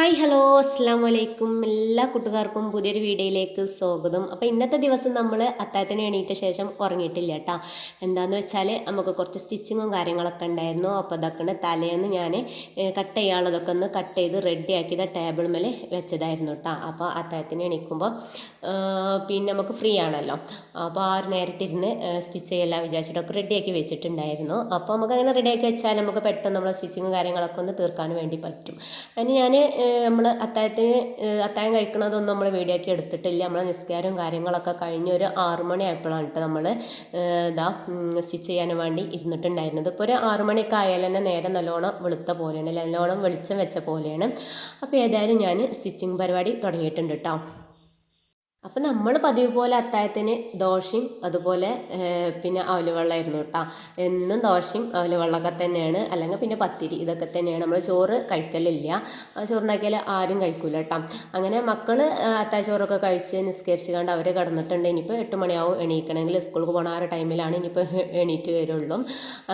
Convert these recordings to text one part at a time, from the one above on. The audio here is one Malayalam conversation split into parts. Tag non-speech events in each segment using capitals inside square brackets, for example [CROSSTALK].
ഹായ് ഹലോ അസ്സാം വലൈക്കും എല്ലാ കൂട്ടുകാർക്കും പുതിയൊരു വീഡിയോയിലേക്ക് സ്വാഗതം. അപ്പോൾ ഇന്നത്തെ ദിവസം നമ്മൾ അത്താഴത്തിന് എണീറ്റ ശേഷം ഉറങ്ങിയിട്ടില്ല കേട്ടോ എന്താണെന്ന് വെച്ചാൽ നമുക്ക് കുറച്ച് സ്റ്റിച്ചിങ്ങും കാര്യങ്ങളൊക്കെ ഉണ്ടായിരുന്നു. അപ്പോൾ അതൊക്കെ തലേന്ന് ഞാൻ കട്ട് ചെയ്യാനുള്ളതൊക്കെ ഒന്ന് കട്ട് ചെയ്ത് റെഡി ആക്കിയത് ടേബിൾ മേൽ വെച്ചതായിരുന്നു കേട്ടോ അപ്പോൾ അത്താഴത്തിന് എണീക്കുമ്പോൾ പിന്നെ നമുക്ക് ഫ്രീ ആണല്ലോ. അപ്പോൾ ആ ഒരു നേരത്തെ ഇരുന്ന് സ്റ്റിച്ച് ചെയ്യലാം വിചാരിച്ചിട്ടൊക്കെ റെഡിയാക്കി വെച്ചിട്ടുണ്ടായിരുന്നു. അപ്പോൾ നമുക്ക് അങ്ങനെ റെഡിയാക്കി വെച്ചാൽ നമുക്ക് പെട്ടെന്ന് നമ്മളെ സ്റ്റിച്ചിങ്ങും കാര്യങ്ങളൊക്കെ ഒന്ന് തീർക്കാൻ വേണ്ടി പറ്റും. അതിന് ഞാൻ നമ്മൾ അത്താഴത്തിന് അത്താഴം കഴിക്കണതൊന്നും നമ്മൾ വീഡിയോ ആക്കി എടുത്തിട്ടില്ല. നമ്മൾ നിസ്കാരവും കാര്യങ്ങളൊക്കെ കഴിഞ്ഞ് ഒരു ആറു മണി ആയപ്പോഴാണ് കേട്ടോ നമ്മൾ ഇതാ സ്റ്റിച്ച് ചെയ്യാൻ വേണ്ടി ഇരുന്നിട്ടുണ്ടായിരുന്നത്. ഇപ്പോൾ ഒരു ആറു മണിയൊക്കെ ആയാൽ തന്നെ നേരെ നല്ലോണം വെളുത്ത പോലെയാണ് നല്ലോണം വെളിച്ചം വെച്ച പോലെയാണ്. അപ്പോൾ ഏതായാലും ഞാൻ സ്റ്റിച്ചിങ് പരിപാടി തുടങ്ങിയിട്ടുണ്ട് കേട്ടോ അപ്പം നമ്മൾ പതിവ് പോലെ അത്തായത്തിന് ദോശയും അതുപോലെ പിന്നെ അവലുവെള്ളമായിരുന്നു കേട്ടോ എന്നും ദോശയും അവലുവെള്ളമൊക്കെ തന്നെയാണ്. അല്ലെങ്കിൽ പിന്നെ പത്തിരി ഇതൊക്കെ തന്നെയാണ്. നമ്മൾ ചോറ് കഴിക്കലില്ല. ചോറുണ്ടാക്കിയാൽ ആരും കഴിക്കില്ല കേട്ടോ അങ്ങനെ മക്കൾ അത്തായ ചോറൊക്കെ കഴിച്ച് നിസ്കരിച്ച് കണ്ട് അവർ കിടന്നിട്ടുണ്ട്. ഇനിയിപ്പോൾ എട്ട് മണിയാവും എണീക്കണമെങ്കിൽ സ്കൂൾക്ക് പോകണ ആ ഒരു ടൈമിലാണ് ഇനിയിപ്പോൾ എണീറ്റ് വരുള്ളൂ.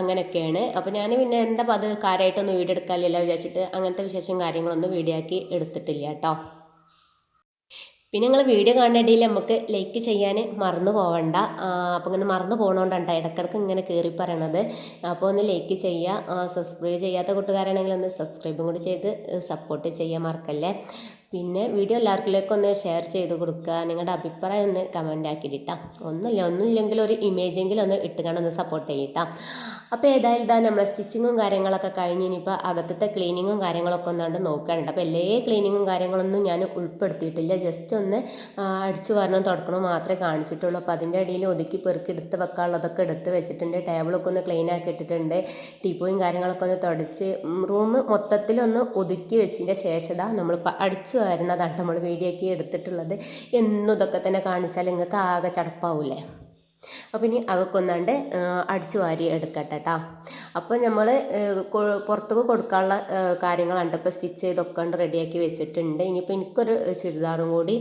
അങ്ങനെയൊക്കെയാണ്. അപ്പോൾ ഞാൻ പിന്നെ എന്താ അത് കാര്യമായിട്ടൊന്നും വീഡിയോ വിചാരിച്ചിട്ട് അങ്ങനത്തെ വിശേഷം കാര്യങ്ങളൊന്നും വീഡിയോ ആക്കി എടുത്തിട്ടില്ല കേട്ടോ പിന്നെ നിങ്ങൾ വീഡിയോ കാണേണ്ടതിൽ നമുക്ക് ലൈക്ക് ചെയ്യാൻ മറന്നു പോവണ്ട. അപ്പോൾ ഇങ്ങനെ മറന്നു പോകണോണ്ടാണ് ഇടയ്ക്കിടയ്ക്ക് ഇങ്ങനെ കയറി പറയണത്. അപ്പോൾ ഒന്ന് ലൈക്ക് ചെയ്യുക സബ്സ്ക്രൈബ് ചെയ്യാത്ത കൂട്ടുകാരാണെങ്കിൽ ഒന്ന് സബ്സ്ക്രൈബും കൂടി ചെയ്ത് സപ്പോർട്ട് ചെയ്യാൻ മറക്കല്ലേ. പിന്നെ വീഡിയോ എല്ലാവർക്കിലേക്ക് ഒന്ന് ഷെയർ ചെയ്ത് കൊടുക്കുക. നിങ്ങളുടെ അഭിപ്രായം ഒന്ന് കമന്റ് ആക്കിയിട്ടാ ഒന്നുമില്ല ഒന്നുമില്ലെങ്കിൽ ഒരു ഇമേജെങ്കിലും ഒന്ന് ഇട്ടുകൊണ്ട് ഒന്ന് സപ്പോർട്ട് ചെയ്യട്ടാ. അപ്പോൾ ഏതായാലും ഇതാ നമ്മളെ സ്റ്റിച്ചിങ്ങും കാര്യങ്ങളൊക്കെ കഴിഞ്ഞ് ഇനിയിപ്പോൾ അകത്തത്തെ ക്ലീനിങ്ങും കാര്യങ്ങളൊക്കെ ഒന്നാണ്ട് നോക്കാനുണ്ട്. അപ്പോൾ എല്ലാ ക്ലീനിങ്ങും കാര്യങ്ങളൊന്നും ഞാൻ ഉൾപ്പെടുത്തിയിട്ടില്ല. ജസ്റ്റ് ഒന്ന് അടിച്ചു വരണം തുടക്കണം മാത്രമേ കാണിച്ചിട്ടുള്ളൂ. അപ്പോൾ അതിന്റെ ഇടയിൽ ഒതുക്കി പെറുക്കി എടുത്ത് വെക്കാനുള്ളതൊക്കെ എടുത്ത് വെച്ചിട്ടുണ്ട്. ടേബിളൊക്കെ ഒന്ന് ക്ലീൻ ആക്കി ഇട്ടിട്ടുണ്ട്. ടീപ്പോയും കാര്യങ്ങളൊക്കെ ഒന്ന് തുടച്ച് റൂം മൊത്തത്തിലൊന്ന് ഒതുക്കി വെച്ചതിന്റെ ശേഷം നമ്മൾ അടിച്ചു വരുന്നതാണ് നമ്മൾ വീഡിയോ ഒക്കെ എടുത്തിട്ടുള്ളത് എന്നും ഇതൊക്കെ തന്നെ കാണിച്ചാൽ നിങ്ങൾക്ക് ആകെ ചടപ്പാവൂലേ അപ്പോൾ ഇനി അകക്കൊന്നാണ്ട് അടിച്ചു വാരി എടുക്കട്ടെ കേട്ടോ അപ്പോൾ നമ്മൾ പുറത്തേക്ക് കൊടുക്കാനുള്ള കാര്യങ്ങളാണ് ഇപ്പോൾ സ്റ്റിച്ച് ചെയ്തൊക്കെ റെഡിയാക്കി വെച്ചിട്ടുണ്ട്. ഇനിയിപ്പോൾ എനിക്കൊരു ചുരിദാറും കൂടി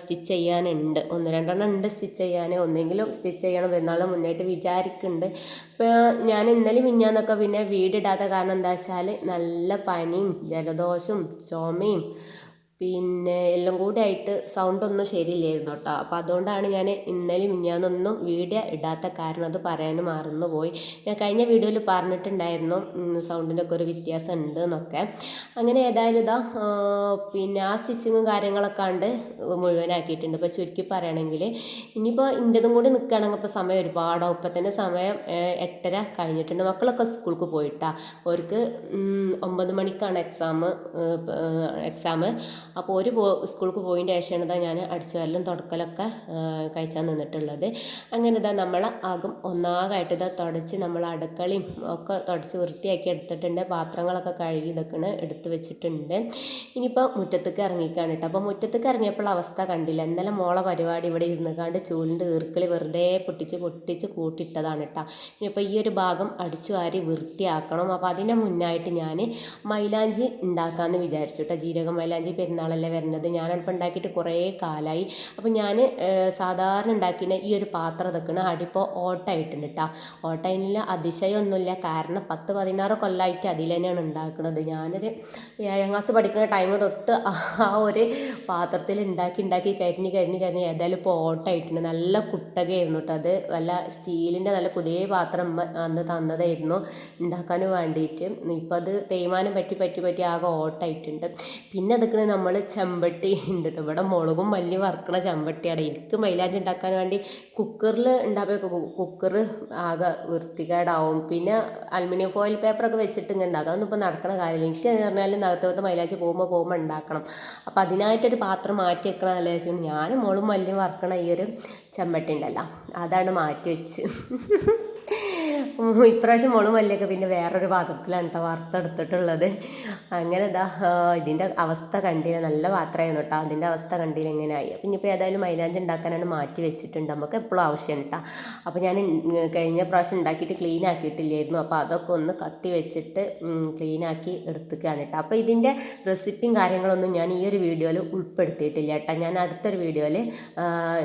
സ്റ്റിച്ച് ചെയ്യാനുണ്ട്. ഒന്ന് രണ്ടെണ്ണം ഉണ്ട് സ്റ്റിച്ച് ചെയ്യാൻ ഒന്നെങ്കിലും സ്റ്റിച്ച് ചെയ്യണം. എന്നാലും മുന്നേറ്റ് വിചാരിക്കുന്നുണ്ട് ഇപ്പോൾ ഞാൻ ഇന്നലെ മിഞ്ഞാന്നൊക്കെ പിന്നെ വീടിടാത്ത കാരണം എന്താ വെച്ചാൽ നല്ല പനിയും ജലദോഷവും ചുമയും പിന്നെ എല്ലാം കൂടി ആയിട്ട് സൗണ്ട് ഒന്നും ശരിയില്ലായിരുന്നു കേട്ടോ അപ്പോൾ അതുകൊണ്ടാണ് ഞാൻ ഇന്നലെ മിഞ്ഞാന്നൊന്നും വീഡിയോ ഇടാത്ത കാരണം അത് പറയാൻ മറന്നു പോയി ഞാൻ കഴിഞ്ഞ വീഡിയോയിൽ പറഞ്ഞിട്ടുണ്ടായിരുന്നു സൗണ്ടിനൊക്കെ ഒരു വ്യത്യാസം ഉണ്ട് എന്നൊക്കെ. അങ്ങനെ ഏതായാലും ഇതാ പിന്നെ ആ സ്റ്റിച്ചിങ്ങും കാര്യങ്ങളൊക്കെ ഉണ്ട് മുഴുവനാക്കിയിട്ടുണ്ട്. ഇപ്പോൾ ചുരുക്കി പറയുകയാണെങ്കിൽ ഇനിയിപ്പോൾ ഇന്റെതും കൂടി നിൽക്കുകയാണെങ്കിൽ ഇപ്പോൾ സമയം ഒരുപാടാവും. ഇപ്പം തന്നെ സമയം എട്ടര കഴിഞ്ഞിട്ടുണ്ട്. മക്കളൊക്കെ സ്കൂൾക്ക് പോയിട്ടാണ് അവർക്ക് ഒമ്പത് മണിക്കാണ് എക്സാം എക്സാം അപ്പോൾ ഒരു സ്കൂൾക്ക് പോയിന്റെ ശേഷമാണ് ഇതാ ഞാൻ അടിച്ചു വരലും തുടക്കലൊക്കെ കഴിച്ചാൽ നിന്നിട്ടുള്ളത്. അങ്ങനെ ഇതാ നമ്മൾ ആകും ഒന്നാകായിട്ട് ഇതാ തുടച്ച് നമ്മൾ അടുക്കളയും ഒക്കെ തുടച്ച് വൃത്തിയാക്കി എടുത്തിട്ടുണ്ട്. പാത്രങ്ങളൊക്കെ കഴുകി ഇതൊക്കെ എടുത്ത് വെച്ചിട്ടുണ്ട്. ഇനിയിപ്പോൾ മുറ്റത്തേക്ക് ഇറങ്ങിക്കാണ് കേട്ടോ. അപ്പോൾ മുറ്റത്തേക്ക് ഇറങ്ങിയപ്പോൾ അവസ്ഥ കണ്ടില്ല. ഇന്നലെ മോളെ പരിപാടി ഇവിടെ ഇരുന്ന് കാണ്ട് ചൂലിന്റെ ഈർക്കിളി വെറുതെ പൊട്ടിച്ച് പൊട്ടിച്ച് കൂട്ടിയിട്ടതാണ് കേട്ടോ. ഇനിയിപ്പോൾ ഈ ഒരു ഭാഗം അടിച്ചു വാരി വൃത്തിയാക്കണം. അപ്പോൾ അതിന്റെ മുന്നായിട്ട് ഞാൻ മൈലാഞ്ചി ഉണ്ടാക്കാമെന്ന് വിചാരിച്ചു കേട്ടോ. ജീരക മൈലാഞ്ചി പെരുന്നാൾ പെരുന്നാളല്ലേ വരുന്നത്? ഞാനപ്പോൾ ഉണ്ടാക്കിയിട്ട് കുറേ കാലമായി അപ്പോൾ ഞാൻ സാധാരണ ഉണ്ടാക്കിയ ഈ ഒരു പാത്രം ഇതൊക്കെയാണ് അടിപ്പോൾ ഓട്ടായിട്ടുണ്ട് കേട്ടോ ഓട്ടയില്ല അതിശയമൊന്നുമില്ല. കാരണം പത്ത് പതിനാറ് കൊല്ലമായിട്ട് അതിൽ തന്നെയാണ് ഉണ്ടാക്കുന്നത് ഞാനൊരു ഏഴാം ക്ലാസ് പഠിക്കുന്ന ടൈം തൊട്ട് ആ ഒരു പാത്രത്തിൽ ഉണ്ടാക്കി ഉണ്ടാക്കി കരിഞ്ഞ് കരിഞ്ഞ് കരിഞ്ഞ് ഏതായാലും ഇപ്പോൾ ഓട്ടായിട്ടുണ്ട്. നല്ല കുട്ടകയായിരുന്നു കേട്ടോ അത്. നല്ല സ്റ്റീലിന്റെ നല്ല പുതിയ പാത്രം അന്ന് തന്നതായിരുന്നു ഉണ്ടാക്കാൻ വേണ്ടിയിട്ട്. ഇപ്പം അത് തേയ്മാനം പറ്റി പറ്റി പറ്റി ആകെ ഓട്ടായിട്ടുണ്ട്. പിന്നെ അതൊക്കെ നമ്മൾ ചെമ്പട്ടി ഉണ്ട് ഇവിടെ മുളകും മല്ലി വറുക്കണ ചെമ്പട്ടിയാണ്. എനിക്ക് മൈലാഞ്ചി ഉണ്ടാക്കാൻ വേണ്ടി കുക്കറിൽ ഉണ്ടാക്കുക കുക്കർ ആകെ വൃത്തികേടാവും. പിന്നെ അലുമിനിയം ഫോയിൽ പേപ്പറൊക്കെ വെച്ചിട്ട് ഇങ്ങനെ ഉണ്ടാക്കുക അതൊന്നും ഇപ്പോൾ നടക്കണ കാര്യമില്ല. എനിക്ക് എന്ന് പറഞ്ഞാൽ നഗത്തത്തെ മൈലാഞ്ചി പോകുമ്പോൾ പോകുമ്പോൾ ഉണ്ടാക്കണം. അപ്പോൾ അതിനായിട്ടൊരു പാത്രം മാറ്റി വെക്കണം അല്ലേ ഞാൻ മുളും മല്ലിയും വറുക്കണ ഈ ഒരു ചെമ്പട്ടി ഉണ്ടല്ലോ. അതാണ് മാറ്റി വെച്ച്. ഇപ്രാവശ്യം മുളകും മല്ലിയൊക്കെ പിന്നെ വേറൊരു പാത്രത്തിലാണ് കേട്ടോ വറുത്തെടുത്തിട്ടുള്ളത്. അങ്ങനെ ഇതാ ഇതിന്റെ അവസ്ഥ കണ്ടില്ല. നല്ല പാത്രമായിരുന്നു കേട്ടോ അതിന്റെ അവസ്ഥ കണ്ടില്ല എങ്ങനെയായി അപ്പം ഇനിയിപ്പോൾ ഏതായാലും മൈലാഞ്ചി ഉണ്ടാക്കാനാണ് മാറ്റി വെച്ചിട്ടുണ്ട്. നമുക്ക് എപ്പോഴും ആവശ്യമാണ് കേട്ടോ അപ്പോൾ ഞാൻ കഴിഞ്ഞ പ്രാവശ്യം ഉണ്ടാക്കിയിട്ട് ക്ലീൻ ആക്കിയിട്ടില്ലായിരുന്നു. അപ്പോൾ അതൊക്കെ ഒന്ന് കത്തി വെച്ചിട്ട് ക്ലീൻ ആക്കി എടുത്തുകയാണ് കേട്ടോ അപ്പോൾ ഇതിന്റെ റെസിപ്പിയും കാര്യങ്ങളൊന്നും ഞാൻ ഈ ഒരു വീഡിയോയിൽ ഉൾപ്പെടുത്തിയിട്ടില്ല കേട്ടോ ഞാൻ അടുത്തൊരു വീഡിയോയിൽ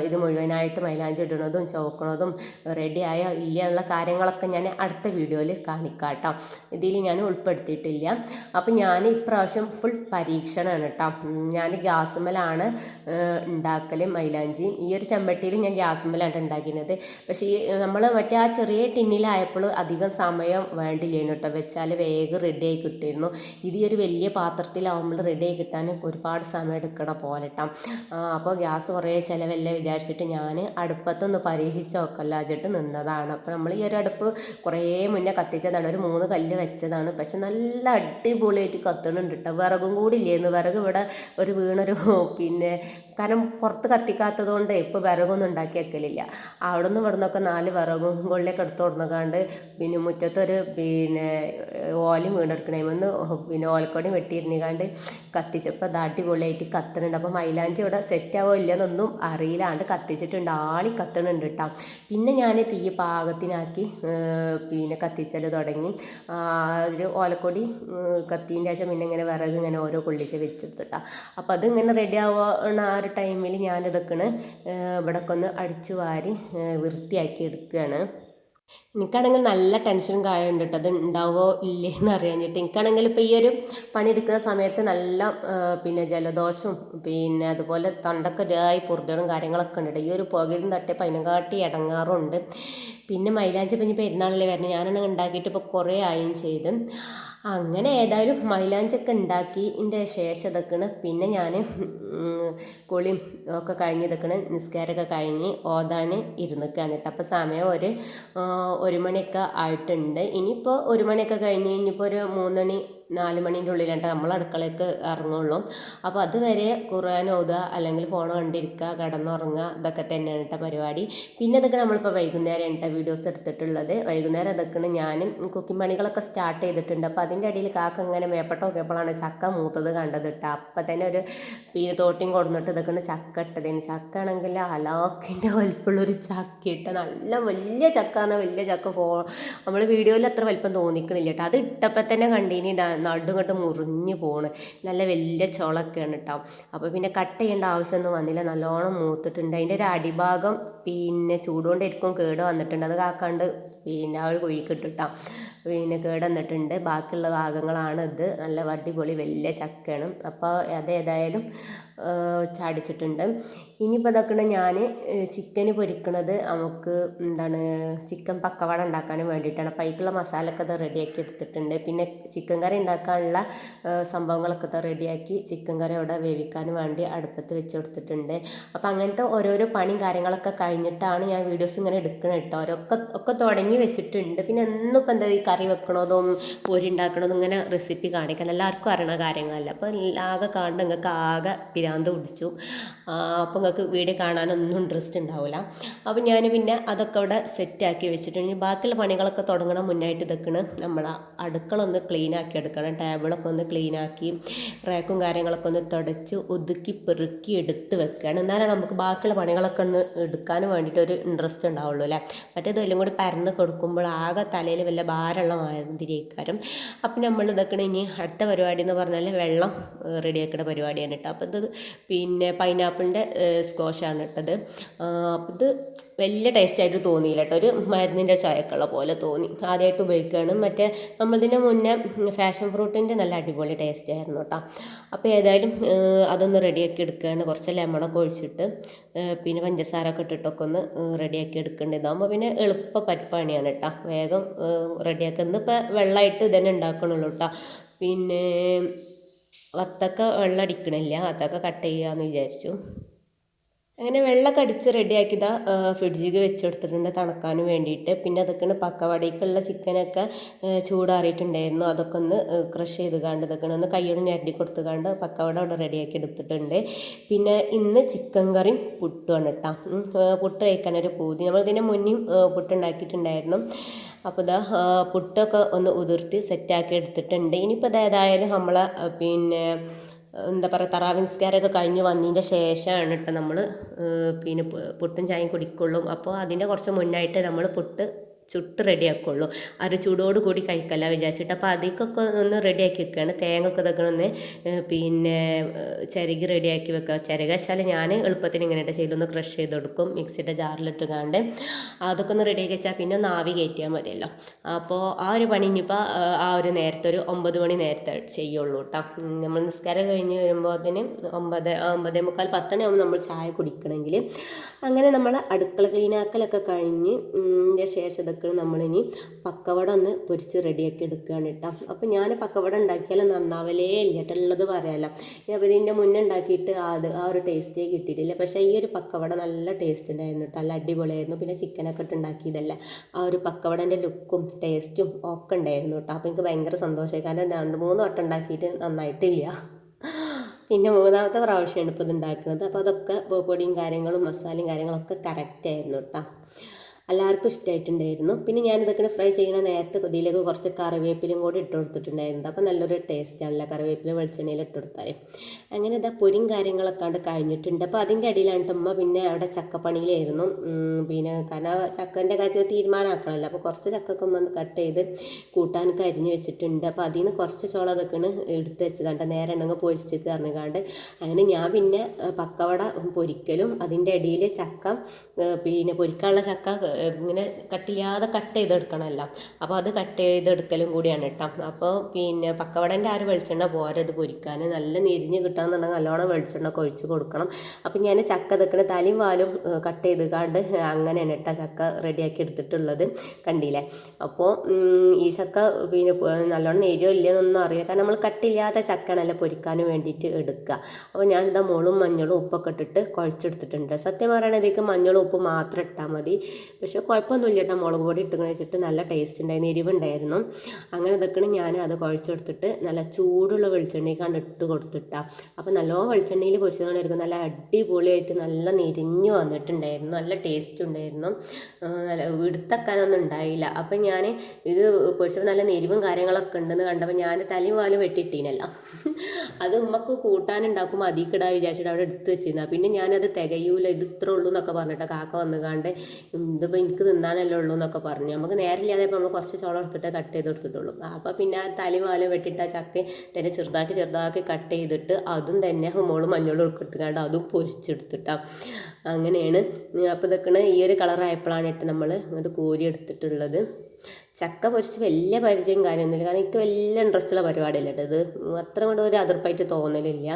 ഇത് മുഴുവനായിട്ട് മൈലാഞ്ചി ഇടണതും ചോക്കണതും റെഡിയായ ഇല്ല എന്നുള്ള കാര്യങ്ങളൊക്കെ ഞാൻ അടുത്ത വീഡിയോയിൽ കാണിക്കാം ഇതിൽ ഞാൻ ഉൾപ്പെടുത്തിയിട്ടില്ല. അപ്പം ഞാൻ ഇപ്രാവശ്യം ഫുൾ പരീക്ഷണമാണ് കേട്ടോ. ഞാൻ ഗ്യാസുമ്മലാണ് ഉണ്ടാക്കൽ മൈലാഞ്ചിയും ഈ ഒരു ചെമ്പട്ടിയിൽ ഞാൻ ഗ്യാസുമ്മലാണ് ഉണ്ടാക്കിയത്. പക്ഷേ ഈ നമ്മൾ മറ്റേ ആ ചെറിയ ടിന്നിലായപ്പോൾ അധികം സമയം വേണ്ടില്ലേനു കേട്ടോ. വെച്ചാൽ വേഗം റെഡി ആയി കിട്ടിയിരുന്നു. ഇത് ഈ ഒരു വലിയ പാത്രത്തിലാവുമ്പോൾ റെഡി ആയി കിട്ടാൻ ഒരുപാട് സമയം എടുക്കണ പോലെ കേട്ടോ അപ്പോൾ ഗ്യാസ് കുറേ ചിലവല്ലേ വിചാരിച്ചിട്ട് ഞാൻ അടുപ്പത്തൊന്ന് പരീക്ഷിച്ച് നോക്കല്ല വെച്ചിട്ട് നിന്നതാണ്. അപ്പോൾ നമ്മൾ ഈ ഒരു അടുപ്പ് കുറേ മുന്നേ കത്തിച്ചതാണ്. ഒരു മൂന്ന് കല്ല് വെച്ചതാണ്. പക്ഷെ നല്ല അടിപൊളിയായിട്ട് കത്തണുണ്ട് കേട്ടോ വിറകും കൂടി ഇല്ലേന്ന്. വിറക് ഇവിടെ ഒരു വീണൊരു [LAUGHS] പിന്നെ കാരണം പുറത്ത് കത്തിക്കാത്തത് കൊണ്ട് ഇപ്പോൾ വിറകൊന്നും ഉണ്ടാക്കി വെക്കലില്ല. അവിടെ നിന്ന് ഇവിടെ നിന്നൊക്കെ നാല് വിറകും കൊള്ളിലേക്ക് എടുത്ത് കൊടുന്നക്കാണ്ട് പിന്നെ മുറ്റത്തൊരു പിന്നെ ഓലയും വീണെടുക്കണേമെന്ന് പിന്നെ ഓലക്കൊടി വെട്ടിയിരുന്നിക്കാണ്ട് കത്തിച്ചപ്പോൾ അത് അടിപൊളിയായിട്ട് കത്തണുണ്ട്. അപ്പോൾ മൈലാഞ്ചി ഇവിടെ സെറ്റാവോ ഇല്ലെന്നൊന്നും അറിയില്ലാണ്ട് കത്തിച്ചിട്ടുണ്ട്. ആളി കത്തണുണ്ട് കേട്ടോ പിന്നെ ഞാൻ തീ പാകത്തിനാക്കി പിന്നെ കത്തിച്ചൽ തുടങ്ങി. ഒരു ഓലക്കൊടി കത്തിന്റെ ശേഷം പിന്നെ ഇങ്ങനെ വിറക് ഇങ്ങനെ ഓരോ കൊള്ളിച്ച് വെച്ചെടുത്തിട്ടാണ് അപ്പോൾ അതിങ്ങനെ റെഡി ആവുന്ന ആ ടൈമിൽ ഞാനിതൊക്കെ ഇവിടെ ഒന്ന് അടിച്ചു വാരി വൃത്തിയാക്കി എടുക്കുകയാണ്. എനിക്കാണെങ്കിൽ നല്ല ടെൻഷനും കാര്യമുണ്ട് കേട്ടോ. അത് ഉണ്ടാവോ ഇല്ലേ എന്ന് അറിയാഞ്ഞിട്ട്. എനിക്കാണെങ്കിൽ ഇപ്പോൾ ഈ ഒരു പണിയെടുക്കുന്ന സമയത്ത് നല്ല പിന്നെ ജലദോഷവും പിന്നെ അതുപോലെ തൊണ്ടൊക്കെ ഒരായി പൊറുതകളും കാര്യങ്ങളൊക്കെ ഉണ്ട് ഈ ഒരു പുകയിലും തട്ടിയപ്പോൾ അതിനെക്കാട്ടി ഇടങ്ങാറുണ്ട്. പിന്നെ മൈലാഞ്ചി പഞ്ഞി പെരുന്നാളല്ലേ വരുന്നത് ഞാനാണെങ്കിൽ ഉണ്ടാക്കിയിട്ട് ഇപ്പോൾ കുറേ ആയും ചെയ്ത്. അങ്ങനെ ഏതായാലും മൈലാഞ്ചൊക്കെ ഉണ്ടാക്കി ഇതിന്റെ ശേഷം ഇതൊക്കെയാണ് പിന്നെ ഞാൻ കുളിയും ഒക്കെ കഴിഞ്ഞ് ഇതൊക്കെയാണ് നിസ്കാരമൊക്കെ കഴിഞ്ഞ് ഓതാൻ ഇരുന്നിക്കാണ് കേട്ടോ. അപ്പോൾ സമയം ഒരു ഒരു മണിയൊക്കെ ആയിട്ടുണ്ട്. ഇനിയിപ്പോൾ ഒരു മണിയൊക്കെ കഴിഞ്ഞ് ഇനിയിപ്പോൾ ഒരു മൂന്നണി നാല് മണീന്റെ ഉള്ളിലാണ്ട് നമ്മൾ അടുക്കളയ്ക്ക് ഇറങ്ങുള്ളൂ. അപ്പോൾ അതുവരെ ഖുർആൻ ഓതുക അല്ലെങ്കിൽ ഫോൺ കണ്ടിരിക്കുക കിടന്നുറങ്ങുക ഇതൊക്കെ തന്നെയാണ് കേട്ടോ പരിപാടി. പിന്നെ ഇതൊക്കെ നമ്മളിപ്പോൾ വൈകുന്നേരം കേട്ടോ വീഡിയോസ് എടുത്തിട്ടുള്ളത്. വൈകുന്നേരം ഇതൊക്കെയാണ് ഞാനും കുക്കിംഗ് പണികളൊക്കെ സ്റ്റാർട്ട് ചെയ്തിട്ടുണ്ട്. അപ്പോൾ അതിന്റെ ഇടയിൽ കാക്ക ഇങ്ങനെ മേപ്പട്ട് നോക്കിയപ്പോഴാണ് ചക്ക മൂത്തത് കണ്ടത് കേട്ടോ. അപ്പം തന്നെ ഒരു പീര് തോട്ടിയും കൊടുന്നിട്ട് ഇതൊക്കെയാണ് ചക്ക ഇട്ടതിന് ചക്ക ആണെങ്കിൽ അലാക്കിന്റെ വലിപ്പമുള്ളൊരു ചക്ക ഇട്ട നല്ല വലിയ ചക്ക പറഞ്ഞാൽ വലിയ ചക്ക ഫോ നമ്മൾ വീഡിയോയിൽ അത്ര വലിപ്പം തോന്നിക്കണില്ല കേട്ടോ. അത് ഇട്ടപ്പോൾ തന്നെ കണ്ടീനി നടുങ്ങട്ട് മുറിഞ്ഞ് പോണ്. നല്ല വലിയ ചുളൊക്കെയാണ് കേട്ടോ അപ്പോൾ പിന്നെ കട്ട് ചെയ്യേണ്ട ആവശ്യമൊന്നും വന്നില്ല. നല്ലോണം മൂത്തിട്ടുണ്ട്. അതിന്റെ ഒരു അടിഭാഗം പിന്നെ ചൂടുകൊണ്ടിരിക്കും കേട് വന്നിട്ടുണ്ട്. അത് കാക്കാണ്ട് പിന്നെ ആ ഒരു കുഴിക്കിട്ടിട്ടാ പിന്നെ കേടന്നിട്ടുണ്ട്. ബാക്കിയുള്ള ഭാഗങ്ങളാണ് ഇത് നല്ല അടിപൊളി വലിയ ചക്കയാണ്. അപ്പോൾ അത് ഏതായാലും ചാടിച്ചിട്ടുണ്ട്. ഇനിയിപ്പോൾ ഇതൊക്കെ ഞാൻ ചിക്കന് പൊരിക്കണത് നമുക്ക് എന്താണ് ചിക്കൻ പക്കവട ഉണ്ടാക്കാനും വേണ്ടിയിട്ടാണ്. അപ്പോൾ അതിലേക്കുള്ള മസാലയൊക്കെ ഇത് റെഡിയാക്കി എടുത്തിട്ടുണ്ട്. പിന്നെ ചിക്കൻ കറി ഉണ്ടാക്കാനുള്ള സംഭവങ്ങളൊക്കെ ഇത് റെഡിയാക്കി ചിക്കൻ കറി അവിടെ വേവിക്കാൻ വേണ്ടി അടുപ്പത്ത് വെച്ച് കൊടുത്തിട്ടുണ്ട്. അപ്പോൾ അങ്ങനത്തെ ഓരോരോ പണിയും കാര്യങ്ങളൊക്കെ കഴിഞ്ഞിട്ടാണ് ഞാൻ വീഡിയോസ് ഇങ്ങനെ എടുക്കണം കേട്ടോ. ഓരോ ഒക്കെ തുടങ്ങി വെച്ചിട്ടുണ്ട്. പിന്നെ എന്നും ഇപ്പം എന്താ ഈ കറി വെക്കണതും പൊരി ഉണ്ടാക്കണതും ഇങ്ങനെ റെസിപ്പി കാണിക്കാൻ എല്ലാവർക്കും അറിയണ കാര്യങ്ങളല്ല. അപ്പോൾ ആകെ കാണുന്ന നിങ്ങൾക്ക് ആകെ പിരാന്ത് പിടിച്ചു. അപ്പോൾ നിങ്ങൾക്ക് വീഡിയോ കാണാനൊന്നും ഇൻട്രസ്റ്റ് ഉണ്ടാവില്ല അപ്പോൾ ഞാൻ പിന്നെ അതൊക്കെ അവിടെ സെറ്റാക്കി വെച്ചിട്ടുണ്ട്. ബാക്കിയുള്ള പണികളൊക്കെ തുടങ്ങണം മുന്നായിട്ട് ഇതൊക്കെയാണ് നമ്മൾ അടുക്കള ഒന്ന് ക്ലീൻ ആക്കി എടുക്കണം. ടേബിളൊക്കെ ഒന്ന് ക്ലീൻ ആക്കി റാക്കും കാര്യങ്ങളൊക്കെ ഒന്ന് തുടച്ച് ഒതുക്കി പെറുക്കി എടുത്ത് വെക്കുകയാണ് എന്നാലാണ് നമുക്ക് ബാക്കിയുള്ള പണികളൊക്കെ ഒന്ന് എടുക്കാൻ വേണ്ടിയിട്ട് ഒരു ഇൻട്രസ്റ്റ് ഉണ്ടാവുള്ളൂ അല്ലേ? മറ്റേതെല്ലാം കൂടി പരന്ന് കൊടുക്കുമ്പോൾ ആകെ തലയിൽ വല്ല ഭാരമുള്ള മാതിരിക്കാരും അപ്പം നമ്മൾ ഇതൊക്കെ ഇനി അടുത്ത പരിപാടി എന്ന് പറഞ്ഞാൽ വെള്ളം റെഡിയാക്കുന്ന പരിപാടിയാണ് കേട്ടോ. അപ്പം ഇത് പിന്നെ പൈനാപ്പിളിന്റെ സ്കോഷാണ് ഇട്ടത് അപ്പം ഇത് വലിയ ടേസ്റ്റായിട്ട് തോന്നിയില്ല കേട്ടോ ഒരു മരുന്നിന്റെ ചായക്കുള്ള പോലെ തോന്നി. ആദ്യമായിട്ട് ഉപയോഗിക്കുകയാണ് മറ്റേ നമ്മളിതിന് മുന്നേ ഫാഷൻ ഫ്രൂട്ടിന്റെ നല്ല അടിപൊളി ടേസ്റ്റ് ആയിരുന്നു കേട്ടോ അപ്പോൾ ഏതായാലും അതൊന്ന് റെഡിയാക്കി എടുക്കുകയാണ് കുറച്ച് ലെമണൊക്കെ ഒഴിച്ചിട്ട് പിന്നെ പഞ്ചസാരൊക്കെ ഇട്ടിട്ടൊക്കെ ഒന്ന് റെഡിയാക്കി എടുക്കേണ്ടത് ഇതാകുമ്പോൾ പിന്നെ എളുപ്പ പരിപ്പാണിയാണ് കേട്ടോ വേഗം റെഡിയാക്കുന്നത് ഇപ്പോൾ വെള്ളമായിട്ട് ഇതന്നെ ഉണ്ടാക്കണുള്ളൂ കേട്ടോ പിന്നെ വത്തക്ക വെള്ളം അടിക്കണില്ല. വത്തക്ക കട്ട് ചെയ്യാമെന്ന് വിചാരിച്ചു. അങ്ങനെ വെള്ളമൊക്കെ അടിച്ച് റെഡിയാക്കിയത് ഫ്രിഡ്ജിക്ക് വെച്ച് കൊടുത്തിട്ടുണ്ട് തണുക്കാനും വേണ്ടിയിട്ട്. പിന്നെ അതൊക്കെയാണ് പക്കവടയ്ക്കുള്ള ചിക്കനൊക്കെ ചൂടാറിയിട്ടുണ്ടായിരുന്നു. അതൊക്കെ ഒന്ന് ക്രഷ് ചെയ്ത് കാണ്ട് ഇതൊക്കെ ഒന്ന് കൈയോട് ഞരടി കൊടുത്ത് കാണ്ട് പക്കവട അവിടെ റെഡിയാക്കി എടുത്തിട്ടുണ്ട്. പിന്നെ ഇന്ന് ചിക്കൻ കറിയും പുട്ടുമാണ് കേട്ടോ പുട്ട് കഴിക്കാനൊരു പൂതി. നമ്മൾ ഇതിന്റെ മുന്നേയും പുട്ടുണ്ടാക്കിയിട്ടുണ്ടായിരുന്നു. അപ്പോൾ ഇതാ പുട്ടൊക്കെ ഒന്ന് ഉതിർത്തി സെറ്റാക്കി എടുത്തിട്ടുണ്ട്. ഇനിയിപ്പോൾ ഏതായാലും നമ്മളെ പിന്നെ എന്താ പറയുക തറാവി നിസ്കാരമൊക്കെ കഴിഞ്ഞ് വന്നതിന്റെ ശേഷമാണ് കേട്ടോ നമ്മൾ പിന്നെ പുട്ടും ചായയും കുടിക്കുള്ളൂ. അപ്പോൾ അതിന്റെ കുറച്ച് മുന്നായിട്ട് നമ്മൾ പുട്ട് ചുട്ട് റെഡിയാക്കുള്ളൂ. അത് ചൂടോട് കൂടി കഴിക്കല്ല വിചാരിച്ചിട്ട്. അപ്പോൾ അതിക്കൊക്കെ ഒന്ന് റെഡിയാക്കി വെക്കുകയാണ് തേങ്ങ ഒക്കെ ഇതൊക്കെ ഒന്ന് പിന്നെ ചിരകി റെഡിയാക്കി വെക്കുക ചിരക വെച്ചാൽ ഞാൻ എളുപ്പത്തിന് ഇങ്ങനെയിട്ട് ചെയ്തൊന്ന് ക്രഷ് ചെയ്ത് കൊടുക്കും മിക്സിയുടെ ജാറിലിട്ട് കാണ്ട് അതൊക്കെ ഒന്ന് റെഡിയാക്കി വെച്ചാൽ പിന്നെ ഒന്ന് ആവി കയറ്റിയാൽ മതിയല്ലോ. അപ്പോൾ ആ ഒരു പണി ഇനിയിപ്പോൾ ആ ഒരു നേരത്തെ ഒരു ഒമ്പത് മണി നേരത്തെ ചെയ്യുള്ളൂ കേട്ടോ നമ്മൾ നിസ്കാരം കഴിഞ്ഞ് വരുമ്പോൾ അതിന് ഒമ്പത് ഒമ്പതേ മുക്കാൽ പത്തണി നമ്മൾ ചായ കുടിക്കണമെങ്കിൽ അങ്ങനെ നമ്മൾ അടുക്കള ക്ലീനാക്കലൊക്കെ കഴിഞ്ഞ് ശേഷം ഇതൊക്കെ നമ്മളിനി പക്കവട ഒന്ന് പൊരിച്ച് റെഡിയാക്കി എടുക്കുകയാണ് കേട്ടോ അപ്പോൾ ഞാൻ പക്കവട ഉണ്ടാക്കിയാൽ നന്നാവലേ ഇല്ല ഉള്ളത് പറയാമല്ലോ അപ്പോൾ ഇതിന്റെ മുന്നേ ഉണ്ടാക്കിയിട്ട് അത് ആ ഒരു ടേസ്റ്റേ കിട്ടിയിട്ടില്ല. പക്ഷേ ഈ ഒരു പക്കവട നല്ല ടേസ്റ്റ് ഉണ്ടായിരുന്നു കേട്ടോ നല്ല അടിപൊളിയായിരുന്നു. പിന്നെ ചിക്കനൊക്കെ ഇട്ട് ഉണ്ടാക്കിയതല്ല. ആ ഒരു പക്കവടന്റെ ലുക്കും ടേസ്റ്റും ഒക്കെ ഉണ്ടായിരുന്നു കേട്ടോ അപ്പോൾ എനിക്ക് ഭയങ്കര സന്തോഷമായി. കാരണം രണ്ട് മൂന്ന് വട്ടം ഉണ്ടാക്കിയിട്ട് നന്നായിട്ടില്ല. പിന്നെ മൂന്നാമത്തെ പ്രാവശ്യമാണ് ഇപ്പോൾ ഇത് ഉണ്ടാക്കുന്നത്. അപ്പോൾ അതൊക്കെ പൊടിയും കാര്യങ്ങളും മസാലയും കാര്യങ്ങളൊക്കെ കറക്റ്റായിരുന്നു കേട്ടോ എല്ലാവർക്കും ഇഷ്ടമായിട്ടുണ്ടായിരുന്നു പിന്നെ ഞാൻ ഇതൊക്കെ ഫ്രൈ ചെയ്യുന്ന നേരത്തെ ഇതിലേക്ക് കുറച്ച് കറിവേപ്പിലും കൂടി ഇട്ട് കൊടുത്തിട്ടുണ്ടായിരുന്നു. അപ്പോൾ നല്ലൊരു ടേസ്റ്റ് ആണല്ലോ കറിവേപ്പില വെളിച്ചെണ്ണയിൽ ഇട്ട് കൊടുത്താൽ അങ്ങനെ ഇതാ പൊരിയും കാര്യങ്ങളൊക്കെ കണ്ട് കഴിഞ്ഞിട്ടുണ്ട്. അപ്പോൾ അതിന്റെ അടിയിലാണ് ഉമ്മ പിന്നെ അവിടെ ചക്കപ്പണിയിലായിരുന്നു. പിന്നെ കാരണം ചക്കന്റെ കാര്യത്തിൽ തീരുമാനമാക്കണമല്ലോ അപ്പോൾ കുറച്ച് ചക്കൊക്കെ ഉമ്മ കട്ട് ചെയ്ത് കൂട്ടാൻ അരിഞ്ഞ് വെച്ചിട്ടുണ്ട്. അപ്പോൾ അതിൽ നിന്ന് കുറച്ച് ചോളം അതൊക്കെയാണ് എടുത്ത് വെച്ചതാണ്ട് നേരെ ഉണ്ടെങ്കിൽ പൊരിച്ചിട്ട് അറിഞ്ഞുകാണ്ട് അങ്ങനെ ഞാൻ പിന്നെ പക്കവട പൊരിക്കലും അതിന്റെ ഇടയിൽ ചക്ക പിന്നെ പൊരിക്കാനുള്ള ചക്ക ഇങ്ങനെ കട്ടില്ലാതെ കട്ട് ചെയ്തെടുക്കണമല്ലോ. അപ്പോൾ അത് കട്ട് ചെയ്തെടുക്കലും കൂടിയാണ് കേട്ടോ. അപ്പോൾ പിന്നെ പക്കവടന്റെ ആ ഒരു വെളിച്ചെണ്ണ പോരാ ഇത് പൊരിക്കാൻ. നല്ല നിരിഞ്ഞ് കിട്ടാന്നുണ്ടെങ്കിൽ നല്ലോണം വെളിച്ചെണ്ണ ഒഴിച്ച് കൊടുക്കണം. അപ്പോൾ ഞാൻ ചക്ക ഇതൊക്കെ തലയും വാലും കട്ട് ചെയ്ത് കാണ്ട് അങ്ങനെയാണ് കേട്ടോ ചക്ക റെഡിയാക്കി എടുത്തിട്ടുള്ളത്. കണ്ടില്ലേ? അപ്പോൾ ഈ ചക്ക പിന്നെ നല്ലോണം നേരിയോ ഇല്ലയെന്നൊന്നും അറിയില്ല. കാരണം നമ്മൾ കട്ടില്ലാത്ത ചക്കയാണല്ലോ പൊരിക്കാൻ വേണ്ടിയിട്ട് എടുക്കുക. അപ്പോൾ ഞാൻ ഇതാ മുളും മഞ്ഞളും ഉപ്പൊക്കെ ഇട്ടിട്ട് കുഴച്ചെടുത്തിട്ടുണ്ട്. സത്യം പറയുകയാണെങ്കിൽ മഞ്ഞളും ഉപ്പ് മാത്രം ഇട്ടാൽ മതി. പക്ഷേ കുഴപ്പമൊന്നുമില്ല കേട്ടോ. മുളക് പൊടി ഇട്ട് വെച്ചിട്ട് നല്ല ടേസ്റ്റ് ഉണ്ടായിരുന്നു. എരിവുണ്ടായിരുന്നു. അങ്ങനെ ഇതൊക്കെയാണ് ഞാൻ അത് കുഴച്ചെടുത്തിട്ട് നല്ല ചൂടുള്ള വെളിച്ചെണ്ണയിൽ കണ്ട് ഇട്ട് കൊടുത്തിട്ടാ. അപ്പോൾ നല്ലോണം വെളിച്ചെണ്ണയിൽ പൊരിച്ചതുകൊണ്ടായിരിക്കും നല്ല അടിപൊളിയായിട്ട് നല്ല നിരിഞ്ഞു വന്നിട്ടുണ്ടായിരുന്നു. നല്ല ടേസ്റ്റ് ഉണ്ടായിരുന്നു. നല്ല എടുത്തക്കാനൊന്നും ഉണ്ടായില്ല. അപ്പം ഞാൻ ഇത് പൊരിച്ചപ്പോൾ നല്ല നെരിവും കാര്യങ്ങളൊക്കെ ഉണ്ടെന്ന് കണ്ടപ്പോൾ ഞാൻ തലയും വാലും വെട്ടിട്ടീനല്ല അത് ഉമ്മക്ക് കൂട്ടാനുണ്ടാക്കുമ്പോൾ അതിക്കിടാ വിചാരിച്ചിട്ട് അവിടെ എടുത്ത് വെച്ചിരുന്ന. പിന്നെ ഞാനത് തികയൂല ഇത് ഇത്ര ഉള്ളൂ എന്നൊക്കെ പറഞ്ഞിട്ട് കാക്ക വന്ന് കാണ്ട് ഇതിപ്പോൾ എനിക്ക് തിന്നാനല്ലേ ഉള്ളൂ എന്നൊക്കെ പറഞ്ഞു. നമുക്ക് നേരില്ലാതെ ഇപ്പോൾ നമ്മൾ കുറച്ച് ചോളം എടുത്തിട്ട് കട്ട് ചെയ്ത് എടുത്തിട്ടുള്ളൂ അപ്പോൾ പിന്നെ ആ തലി മാല വെട്ടിട്ട് ആ ചക്ക തന്നെ ചെറുതാക്കി ചെറുതാക്കി കട്ട് ചെയ്തിട്ട് അതും തന്നെ മോളും മഞ്ഞളും ഒക്കെ ഇട്ടുകാണ്ട് അതും പൊരിച്ചെടുത്തിട്ടാ. അങ്ങനെയാണ്. അപ്പോൾ ഇതൊക്കെ ഈ ഒരു കളറായപ്പോഴാണ് ഇട്ട് നമ്മൾ ഇങ്ങോട്ട് കോരി എടുത്തിട്ടുള്ളത്. ചക്ക പൊരിച്ച് വലിയ പരിചയം കാര്യമൊന്നുമില്ല. കാരണം എനിക്ക് വലിയ ഇൻട്രസ്റ്റുള്ള പരിപാടിയല്ല ഇത്. അത്ര കൊണ്ട് ഒരു അതിർപ്പായിട്ട് തോന്നലില്ല.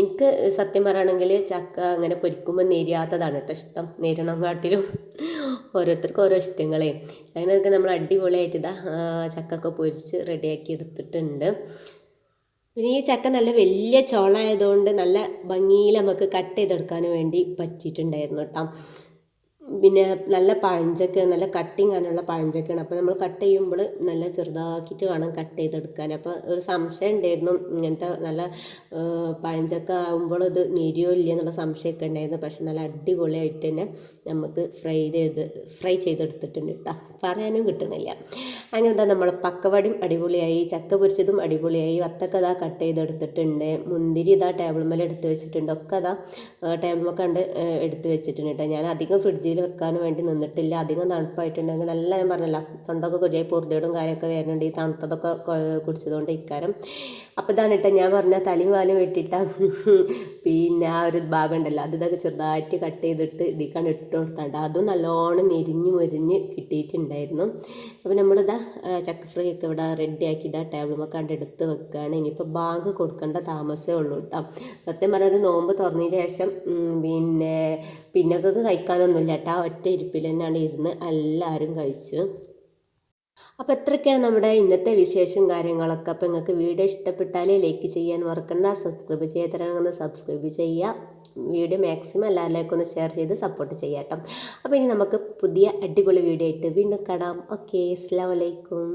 എനിക്ക് സത്യം പറയുകയാണെങ്കിൽ ചക്ക അങ്ങനെ പൊരിക്കുമ്പോൾ നേരിയാത്തതാണ് കേട്ടോ ഇഷ്ടം. നെരിയണം കാട്ടിലും ഓരോരുത്തർക്കും ഓരോ ഇഷ്ടങ്ങളെ. അങ്ങനെയൊക്കെ നമ്മൾ അടിപൊളിയായിട്ട് ഇതാ ചക്കൊക്കെ പൊരിച്ച് റെഡിയാക്കി എടുത്തിട്ടുണ്ട്. പിന്നെ ഈ ചക്ക നല്ല വലിയ ചോളായതുകൊണ്ട് നല്ല ഭംഗിയിൽ നമുക്ക് കട്ട് ചെയ്തെടുക്കാൻ വേണ്ടി പറ്റിയിട്ടുണ്ടായിരുന്നു കേട്ടോ. പിന്നെ നല്ല പഴഞ്ചക്ക നല്ല കട്ടിങ് പഴഞ്ചക്കയാണ്. അപ്പോൾ നമ്മൾ കട്ട് ചെയ്യുമ്പോൾ നല്ല ചെറുതാക്കിയിട്ട് വേണം കട്ട് ചെയ്തെടുക്കാൻ. അപ്പോൾ ഒരു സംശയം ഉണ്ടായിരുന്നു ഇങ്ങനത്തെ നല്ല പഴഞ്ചക്ക ആകുമ്പോൾ ഇത് നീരിയോ ഇല്ല എന്നുള്ള സംശയമൊക്കെ ഉണ്ടായിരുന്നു. പക്ഷെ നല്ല അടിപൊളിയായിട്ട് തന്നെ നമുക്ക് ഫ്രൈ ചെയ്ത് ഫ്രൈ ചെയ്തെടുത്തിട്ടുണ്ട് കേട്ടോ. പറയാനും കിട്ടണില്ല. അങ്ങനെ എന്താ നമ്മൾ പക്കവടിയും അടിപൊളിയായി ചക്ക പൊരിച്ചതും അടിപൊളിയായി. വത്തക്ക ഇതാ കട്ട് ചെയ്തെടുത്തിട്ടുണ്ട്. മുന്തിരി ഇതാ ടേബിൾ മേലെ എടുത്ത് വെച്ചിട്ടുണ്ട്. ഒക്കെ അതാ ടേബിൾ മേൽ കണ്ട് എടുത്ത് വെച്ചിട്ടുണ്ട് കേട്ടോ. ഞാൻ അധികം ഫ്രിഡ്ജിൽ വെക്കാൻ വേണ്ടി നിന്നിട്ടില്ല. അധികം തണുപ്പായിട്ടുണ്ടെങ്കിൽ നല്ല ഞാൻ പറഞ്ഞല്ലോ തൊണ്ടൊക്കെ കുറേ പൊറുതേടും കാര്യമൊക്കെ വരുന്നുണ്ട്. ഈ തണുത്തതൊക്കെ കുടിച്ചതുകൊണ്ട് ഇക്കാരം അപ്പോൾ ഇതാണ് കേട്ടോ ഞാൻ പറഞ്ഞ തലയും വാലും വെട്ടിയിട്ട. പിന്നെ ആ ഒരു ഭാഗം ഉണ്ടല്ലോ അത് ഇതൊക്കെ ചെറുതായിട്ട് കട്ട് ചെയ്തിട്ട് ഇതിക്കാണ് ഇട്ട് കൊടുത്താണ്ട് അതും നല്ലോണം നെരിഞ്ഞ് മുരിഞ്ഞ് കിട്ടിയിട്ടുണ്ടായിരുന്നു. അപ്പോൾ നമ്മളിതാ ചക്ക ഫ്രൈ ഒക്കെ ഇവിടെ റെഡി ആക്കി ഇതാ ടേബിൾ കണ്ട് എടുത്ത് വെക്കുകയാണ് ഇനിയിപ്പോൾ ബാങ്ക് കൊടുക്കേണ്ട താമസമേ ഉള്ളൂ കേട്ടോ. സത്യം പറഞ്ഞത് നോമ്പ് തുറന്നതിന് ശേഷം പിന്നെ പിന്നൊക്കെ കഴിക്കാനൊന്നുമില്ല കേട്ടോ ഒറ്റ ഇരിപ്പിൽ തന്നെയാണ് ഇരുന്ന് എല്ലാവരും കഴിച്ചു. അപ്പോൾ ഇത്രയൊക്കെയാണ് നമ്മുടെ ഇന്നത്തെ വിശേഷം കാര്യങ്ങളൊക്കെ. അപ്പോൾ നിങ്ങൾക്ക് വീഡിയോ ഇഷ്ടപ്പെട്ടാലേ ലൈക്ക് ചെയ്യാൻ മറക്കണ്ട. സബ്സ്ക്രൈബ് ചെയ്യാത്തവരാണെന്ന് സബ്സ്ക്രൈബ് ചെയ്യുക വീഡിയോ മാക്സിമം എല്ലാവരിലേക്കും ഒന്ന് ഷെയർ ചെയ്ത് സപ്പോർട്ട് ചെയ്യാം അപ്പോൾ ഇനി നമുക്ക് പുതിയ അടിപൊളി വീഡിയോ ആയിട്ട് വീണ്ടും കാണാം. ഓക്കെ അസ്സാം വലൈക്കും